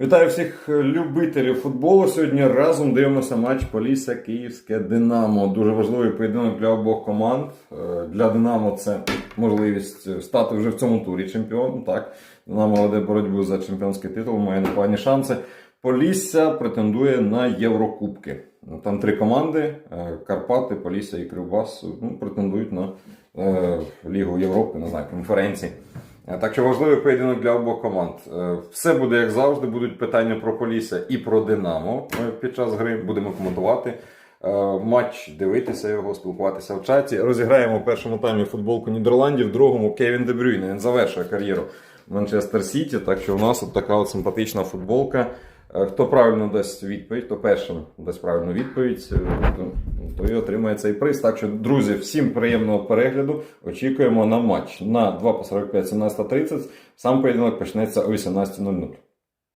Вітаю всіх любителів футболу. Сьогодні разом дивимося матч Полісся Київське Динамо. Дуже важливий поєдинок для обох команд. Е, Для Динамо це можливість стати вже в цьому турі чемпіоном. Так, Динамо веде боротьбу за чемпіонський титул, має непогані шанси. Полісся претендує на Єврокубки. Там три команди: е, Карпати, Полісся і Кривбас ну, претендують на е, Лігу Європи, не знаю, конференції. Е, Так що важливий поєдинок для обох команд. Е, Все буде як завжди. Будуть питання про Полісся і про Динамо під час гри. Будемо коментувати е, матч, дивитися його, спілкуватися в чаті. Розіграємо в першому таймі футболку Нідерландів, в другому Кевін Дебрюйне. Він завершує кар'єру в Манчестер Сіті. Так що у нас от така от симпатична футболка. Е, Хто правильно дасть відповідь, то першим дасть правильну відповідь, е, то, і отримає цей приз. Так що, друзі, всім приємного перегляду. Очікуємо на матч на 2 по 45, 17.30. Сам поєдинок почнеться о 18.00.